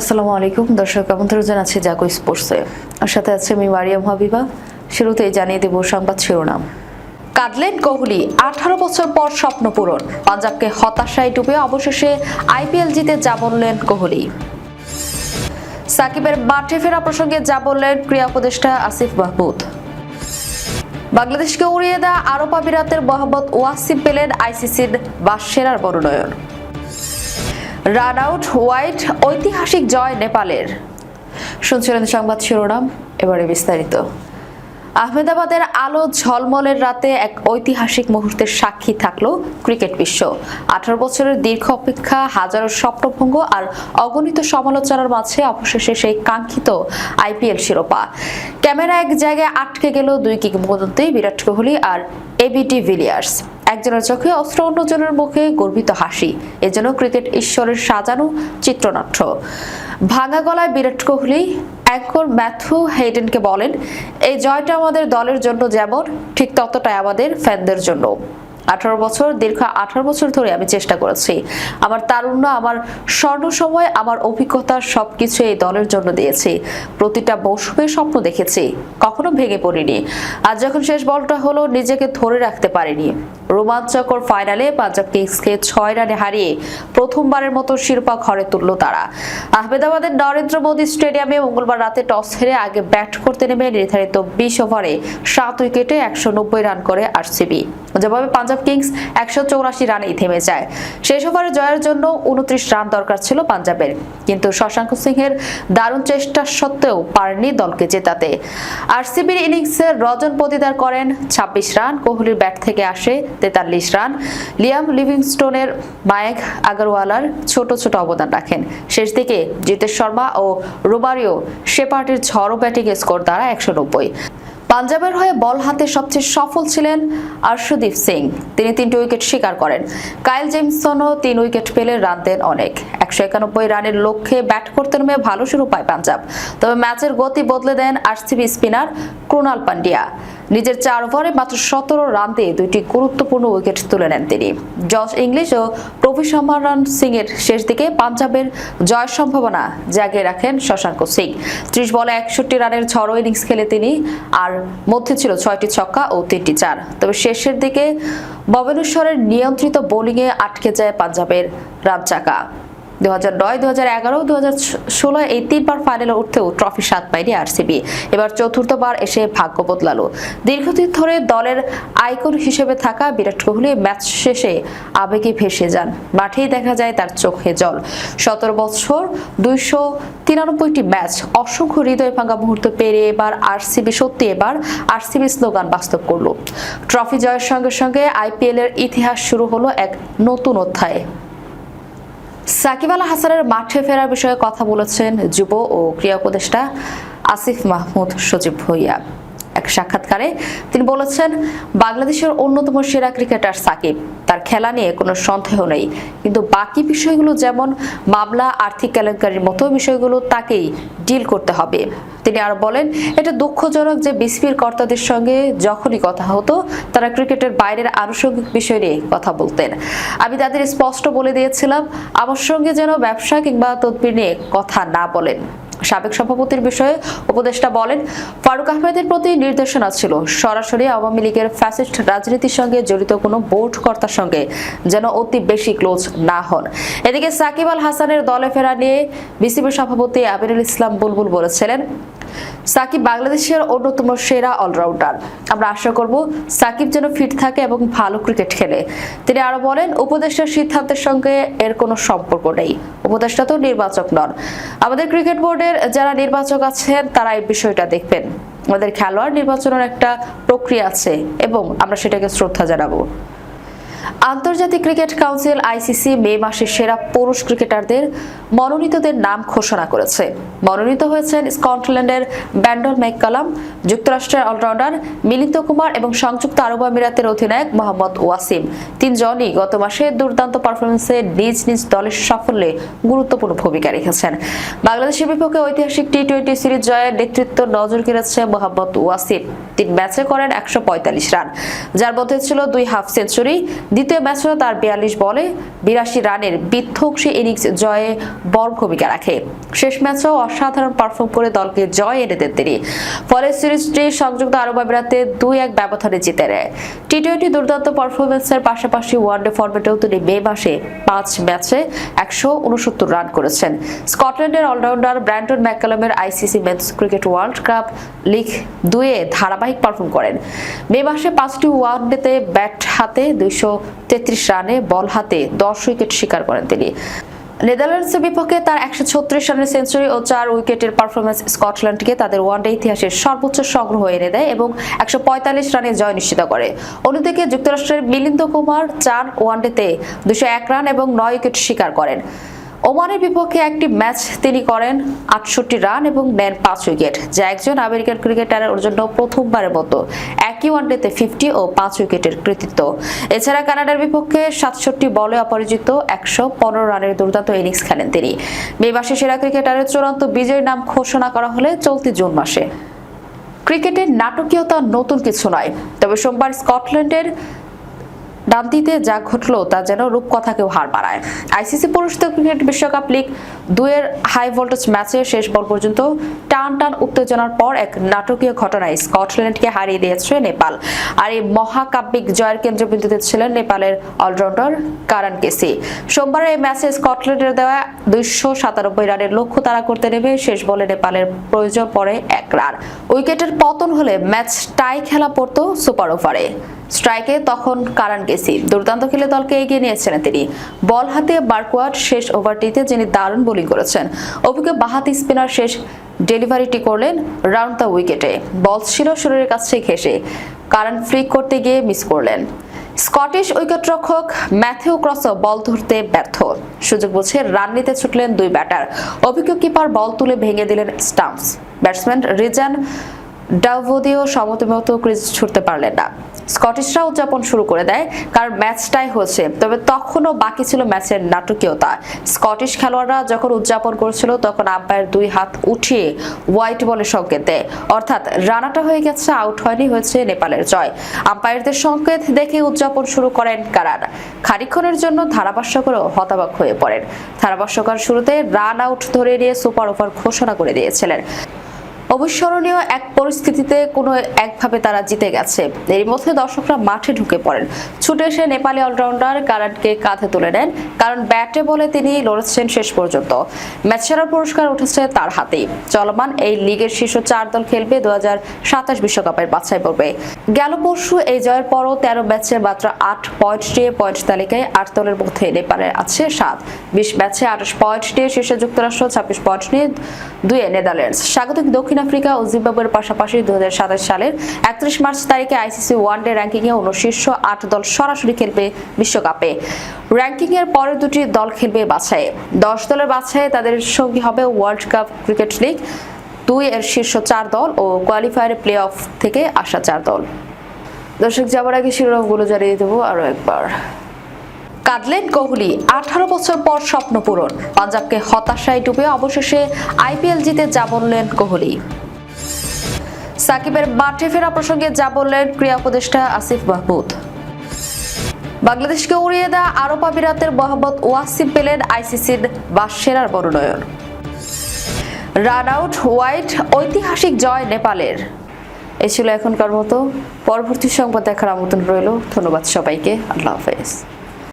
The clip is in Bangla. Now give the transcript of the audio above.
আসসালামু আলাইকুম। দর্শক, আমন্ত্রণ জানাচ্ছি জাকো স্পোর্টসে। আর সাথে আছে আমি মারিয়াম হাবিবা। শুরুতেই জানিয়ে দেব সংবাদ শিরোনাম। কাঁদলেন কোহলি, আঠারো বছর পর স্বপ্ন পূরণ। পাঞ্জাবকে হতাশায় ডুবে অবশেষে আইপিএল জিতে যা বললেন কোহলি। সাকিবের মাঠে ফেরা প্রসঙ্গে যা বললেন ক্রীড়া উপদেষ্টা আসিফ মাহমুদ। বাংলাদেশকে উড়িয়ে দেওয়া আরব আমিরাতের মোহাম্মদ ওয়াসিম পেলেন আইসিসির বাসসেরার মনোনয়ন। রান আউট হোয়াইট ঐতিহাসিক জয় নেপালের। শুনছিলেন সংবাদ শিরোনাম, এবারে বিস্তারিত। আহমেদাবাদের আলো ঝলমলের রাতে এক ঐতিহাসিক মুহূর্তের সাক্ষী থাকল ক্রিকেট বিশ্ব। আঠারো বছরের দীর্ঘ অপেক্ষা, হাজারো স্বপ্নভঙ্গ আর অগণিত সমালোচনার মাঝে অবশেষে সেই কাঙ্ক্ষিত আইপিএল শিরোপা। ক্যামেরা এক জায়গায় আটকে গেল দুই কিংবদন্তি, বিরাট কোহলি আর এবিটি ভিলিয়ার্স। একজনের চোখে অস্ত্র, অন্যজনের মুখে গর্বিত হাসি। এজন্য ক্রিকেট ঈশ্বরের সাজানো চিত্রনাট্য। ভাঙা গলায় বিরাট কোহলি অ্যাঙ্কর ম্যাথু হেডেনকে বলেন, এই জয়টা আমাদের দলের জন্য যেমন, ঠিক ততটাই আমাদের ফ্যানদের জন্য। আঠারো বছর, দীর্ঘ আঠারো বছর ধরে আমি চেষ্টা করেছি। আমার তারুণ্য, আমার স্বর্ণ সময়, আমার অভিজ্ঞতা সবকিছু এই দলের জন্য দিয়েছি। প্রতিটা মৌসুমে স্বপ্ন দেখেছি, কখনো ভেঙে পড়িনি। আজ যখন শেষ বলটা হলো, নিজেকে ধরে রাখতে পারিনি। রোমাঞ্চকর ফাইনালে পাঞ্জাব কিংসকে ছয় রানে হারিয়ে প্রথমবারের মতো শিরোপা ঘরে তুলল তারা। আহমেদাবাদের নরেন্দ্র মোদী স্টেডিয়ামে মঙ্গলবার রাতে টস হেরে আগে ব্যাট করতে নেমে নির্ধারিত বিশ ওভারে সাত উইকেটে একশো নব্বই রান করে আরসিবি। জবাবে পাঞ্জাব কিংস একশো চৌরাশি রানেই থেমে যায়। শেষ ওভারে জয়ের জন্য উনত্রিশ রান দরকার ছিল পাঞ্জাবের। কিন্তু শশাঙ্ক সিংহের দারুণ চেষ্টা সত্ত্বেও পারেনি দলকে জেতাতে। আরসিবির ইনিংসে রজন প্রতিদার করেন ছাব্বিশ রান, কোহলির ব্যাট থেকে আসে তেতাল্লিশ রান। লিয়াম লিভিংস্টোনের মায়েক আগারওয়ালার ছোট ছোট অবদান রাখেন। শেষ দিকে জিতেশ শর্মা ও রোবারিও শেপার্টের ঝড়ো ব্যাটিং স্কোর দ্বারা একশো নব্বই। পাঞ্জাবের হয়ে বল হাতে সবচেয়ে সফল ছিলেন আর্শদীপ সিং। তিনি তিনটি উইকেট শিকার করেন। কাইল জেমসনও তিন উইকেট পেলে রান দেন অনেক। একশো একানব্বই রানের লক্ষ্যে ব্যাট করতে নেমে ভালো শুরু পায় পাঞ্জাব। তবে ম্যাচের গতি বদলে দেন আরসিবি স্পিনার ক্রুনাল পান্ডিয়া নিজের চার ওভারে মাত্র সতেরো রান দিয়ে দুইটি গুরুত্বপূর্ণ উইকেট তুলে নেন তিনি। জশ ইংলিশ ও প্রভি সমারণ সিং এর শেষ দিকে পাঞ্জাবের জয়ের সম্ভাবনা জাগিয়ে রাখেন শশাঙ্ক সিং। ত্রিশ বলে একষট্টি রানের ঝড়ো ইনিংস খেলে তিনি, আর মধ্যে ছিল ছয়টি ছক্কা ও তিনটি চার। তবে শেষের দিকে ভবেনেশ্বরের নিয়ন্ত্রিত বোলিংয়ে আটকে যায় পাঞ্জাবের রান চাকা দু হাজার নয় দু হাজার এগারো দু হাজার ষোলো এই তিনবার ফাইনালে উঠতেও ট্রফি স্বাদ পায়নি আরসিবি। এবার চতুর্থবার এসে ভাগ্য বদলালো। দীর্ঘদিন ধরে দলের আইকন হিসেবে থাকা বিরাট কোহলি ম্যাচ শেষে আবেগে ভেসে যান। মাঠেই দেখা যায় তার চোখে জল। সতেরো বছর, দুইশো তিরানব্বইটি ম্যাচ, অসংখ্য হৃদয় ভাঙা মুহূর্ত পেরিয়ে এবার আরসিবি সত্যি এবার আরসিবি স্লোগান বাস্তব করল। ট্রফি জয়ের সঙ্গে সঙ্গে আইপিএল এর ইতিহাস শুরু হলো এক নতুন অধ্যায়। সাকিব আল হাসানের মাঠে ফেরার বিষয়ে কথা বলেছেন যুব ও ক্রীড়া উপদেষ্টা আসিফ মাহমুদ সজীব ভুইয়া। এক সাক্ষাৎকারে তিনি বলেছেন, বাংলাদেশের অন্যতম সেরা ক্রিকেটার সাকিব। তার খেলা নিয়ে কোনো সন্দেহ নেই। কিন্তু বাকি বিষয়গুলো যেমন মামলা, আর্থিক কেলেঙ্কারির মতো বিষয়গুলো তাকেই ডিল করতে হবে। তিনি আরও বলেন, এটা দুঃখজনক যে বিসিবির কর্তাদের সঙ্গে যখনই কথা হতো, তারা ক্রিকেটের বাইরের আনুষঙ্গিক বিষয় নিয়ে কথা বলতেন। আমি তাদের স্পষ্ট বলে দিয়েছিলাম, আমার সঙ্গে যেন ব্যবসা কিংবা তদবির নিয়ে কথা না বলেন। সাবেক সভাপতির বিষয়ে উপদেষ্টা বলেন, ফারুক আহমেদের প্রতি নির্দেশনা ছিল সরাসরি আওয়ামী লীগের ফ্যাসিস্ট রাজনীতির সঙ্গে জড়িত কোনো বোর্ড কর্তার সঙ্গে যেন অতি বেশি ক্লোজ না হন। এদিকে সাকিব আল হাসানের দলে ফেরা নিয়ে বিসিবি সভাপতি আবিরুল ইসলাম বুলবুল বলেছিলেন সাকিব বাংলাদেশের অন্যতম সেরা অলরাউন্ডার। আমরা আশা করব সাকিব যেন ফিট থাকে এবং ভালো ক্রিকেট খেলে। তিনি আরও বলেন, উপদেষ্টার সিদ্ধান্তের সঙ্গে এর কোনো সম্পর্ক নেই। উপদেষ্টা তো নির্বাচক নন। আমাদের ক্রিকেট বোর্ডের যারা নির্বাচক আছেন, তারা এই বিষয়টা দেখবেন। আমাদের খেলোয়াড় নির্বাচনের একটা প্রক্রিয়া আছে এবং আমরা সেটাকে শ্রদ্ধা জানাব। আন্তর্জাতিক ক্রিকেট কাউন্সিল আইসিসি মে মাসে সেরা পুরুষ ক্রিকেটারদের মনোনীতদের নাম ঘোষণা করেছে। মনোনীত হয়েছেন স্কটল্যান্ডের ব্যান্ডল ম্যাককালাম, যুক্তরাষ্ট্রের অলরাউন্ডার মিলিত কুমার এবং সংযুক্ত আরব আমিরাতের অধিনায়ক মোহাম্মদ ওয়াসিম। তিনজনই গত মাসে দুর্দান্ত পারফরমেন্সে নিজ নিজ দলের সাফল্যে গুরুত্বপূর্ণ ভূমিকা রেখেছেন। বাংলাদেশের বিপক্ষে ঐতিহাসিক টি টোয়েন্টি সিরিজ জয়ের নেতৃত্ব নজর কেড়েছে মোহাম্মদ ওয়াসিম। তিন ম্যাচে করেন একশো পঁয়তাল্লিশ রান, যার মধ্যে ছিল দুই হাফ সেঞ্চুরি দ্বিতীয় ম্যাচেও তার বিয়াল্লিশ বলে বিরাশি রানের বিধ্বংসী ইনিংস জয়ে বড় ভূমিকা রাখে। শেষ ম্যাচেও অসাধারণ পারফর্ম করে দলকে জয় এনে দেন তিনি। ফলে সিরিজটি সংযুক্ত আরব আমিরাতে দুই এক ব্যবধানে জিতে নেয়। টি টোয়েন্টি দুর্দান্ত পারফরমেন্সের পাশাপাশি ওয়ানডে ফরম্যাটেও তিনি মে মাসে পাঁচ ম্যাচে একশো উনসত্তর রান করেছেন। স্কটল্যান্ডের allrounder Brandon ম্যাকালামের ICC men's cricket world cup league দুয়ে ধারাবাহিক পারফর্ম করেন। মে মাসে পাঁচটি ওয়ানডেতে ব্যাট হাতে দুইশো তেত্রিশ রানে বল হাতে দশ উইকেট শিকার করেন তিনি। নেদারল্যান্ডসের বিপক্ষে তার একশো ছত্রিশ রানের সেঞ্চুরি ও চার উইকেটের পারফরমেন্স স্কটল্যান্ডকে তাদের ওয়ানডে ইতিহাসের সর্বোচ্চ সংগ্রহ এনে দেয় এবং একশো পঁয়তাল্লিশ রানে জয় নিশ্চিত করে। অন্যদিকে যুক্তরাষ্ট্রের মিলিন্দ কুমার চার ওয়ানডেতে দুশো এক রান এবং নয় উইকেট শিকার করেন। ওমানের বিপক্ষে একটি ম্যাচ তিনি করেন, আটষট্টি রান এবং নেন পাঁচ উইকেট। যা একজন আমেরিকান ক্রিকেটারের জন্য প্রথমবারের মতো। একই ওয়ানডেতে ফিফটি ও পাঁচ উইকেটের কৃতিত্ব। এছাড়া কানাডার বিপক্ষে সাতষট্টি বলে অপরাজিত একশো পনেরো রানের দুর্দান্ত ইনিংস খেলেন তিনি। মে মাসে সেরা ক্রিকেটারের চূড়ান্ত বিজয়ীর নাম ঘোষণা করা হলে চলতি জুন মাসে। ক্রিকেটের নাটকীয়তা নতুন কিছু নয়। তবে সোমবার স্কটল্যান্ডের ডান্তিতে যা ঘটলো তা যেন রূপকথাকেও হার মানায়। আইসিসি পুরস্কৃত ক্রিকেট বিশ্বকাপ লিগ দুয়ের হাই ভোল্টেজ ম্যাচে শেষ বল পর্যন্ত টান টান উত্তেজনার পর এক নাটকীয় ঘটনায় স্কটল্যান্ডকে হারিয়ে দিয়েছে নেপাল। আর এই মহাকাব্যিক জয়ের কেন্দ্রবিন্দুতে ছিলেন নেপালের অলরাউন্ডার কারান কেসি। সোমবার এই ম্যাচে স্কটল্যান্ডের দেওয়া দুইশো সাতানব্বই রানের লক্ষ্য তারা করতে নেমে শেষ বলে নেপালের প্রয়োজন পড়ে এক রান। উইকেটের পতন হলে ম্যাচ টাই খেলা পড়তো সুপার ওভারে। স্ট্রাইকে তখন কারান গেসি দুর্দান্ত খেলে দলকে এগিয়ে নিয়েছিলেন তিনি। বল হাতে বারকোয়াট শেষ ওভারটিতে যিনি দারুণ বোলিং করেছেন। অভিজ্ঞ বাহাতি স্পিনার শেষ ডেলিভারিটি করলেন রাউন্ড দ্য উইকেটে। বল ছিল শরীরের কাছে ঘেসে কারান ফ্লিক করতে গিয়ে মিস করলেন। স্কটিশ উইকেটরক্ষক ম্যাথিউ ক্রস বল ধরতে ব্যর্থ। সুযোগ বুঝে রান নিতে ছুটলেন দুই ব্যাটার। অভিজ্ঞ কিপার বল তুলে ভেঙে দিলেন স্টাম্পস। ব্যাটসম্যান রিজান ডাভোদিও সমতমতো ক্রিজ ছুটতে পারলেন না। স্কটিশরা উদযাপন শুরু করে দেয় কারণ ম্যাচটাই হচ্ছে। তবে তখনও বাকি ছিল ম্যাচের নাটকীয়তা। স্কটিশ খেলোয়াড়রা যখন উদযাপন করছিল, তখন আম্পায়ার দুই হাত উঠিয়ে হোয়াইট বলে সংকেত দেয়। অর্থাৎ রানাটা হয়ে গেছে, আউট হয়নি, হয়েছে নেপালের জয়। আম্পায়ারদের সংকেত দেখে উদযাপন শুরু করেন কারান খানিক্ষণের জন্য ধারাভাষ্যকরও হতাবাক হয়ে পড়েন। ধারাভাষ্যকার শুরুতে রান আউট ধরে নিয়ে সুপার ওভার ঘোষণা করে দিয়েছিলেন। অবিস্মরণীয় এক পরিস্থিতিতে কোনো একভাবে তারা জিতে গেছে। এর মধ্যে দর্শকরা মাঠে ঢুকে পড়েন। ছুটে এসে নেপালি অলরাউন্ডার কারানকে কাঁধে তুলে নেন, কারণ ব্যাটে বলে তিনি লড়েছেন শেষ পর্যন্ত। ম্যাচ সেরার পুরস্কার উঠেছে তার হাতেই। চলমান এই লিগের শীর্ষ চার দল খেলবে দু বিশ্বকাপের বাছাই পর্বে। গেল পরশু এই জয়ের পরও তেরো ম্যাচে মাত্র আট পয়েন্ট নিয়ে পয়েন্ট তালিকায় আট দলের মধ্যে নেপালের আছে সাত। বিশ ম্যাচে আঠাশ পয়েন্ট নিয়ে শীর্ষে যুক্তরাষ্ট্র, ছাব্বিশ পয়েন্ট নিয়ে দুয়ে নেদারল্যান্ডস। স্বাগতিক দক্ষিণ আফ্রিকা ও জিম্বাবুয়ের পাশাপাশি দু সালের একত্রিশ মার্চ তারিখে আইসিসি ওয়ান ওয়ানডে র্যাঙ্কিংয়ে শীর্ষ আট দল সরাসরি খেলবে বিশ্বকাপে। র্যাঙ্কিংয়ের পরের দুটি দল খেলবে বাছাইয়ে। দশ দলের বাছাইয়ে তাদের সঙ্গী হবে ওয়ার্ল্ড কাপ ক্রিকেট লিগ। দুই এর শীর্ষ চার দল ও কোয়ালিফায়ার প্লে অফ থেকে আসা চার দল। দর্শক, যাবার আগে শিরোনামগুলো জানিয়ে দেবো আরও একবার। কাঁদলেন কোহলি। আঠারো বছর পর স্বপ্ন পূরণ। পাঞ্জাবকে হতাশায় ডুবে অবশেষে আইপিএল জিতে যা বললেন কোহলি। সাকিবের মাঠে ফেরা প্রসঙ্গে যা বললেন ক্রীড়া উপদেষ্টা আসিফ মাহমুদ। বাংলাদেশকে উড়িয়ে দেওয়া আরব আমিরাতের মোহাম্মদ ওয়াসিম পেলেন আইসিসির বাসসেরার মনোনয়ন। রান আউট হোয়াইট ঐতিহাসিক জয় নেপালের। এ ছিল এখনকার মতো। পরবর্তী সংবাদ দেখার আমন্ত্রণ রইল। ধন্যবাদ সবাইকে। আল্লাহ হাফেজ।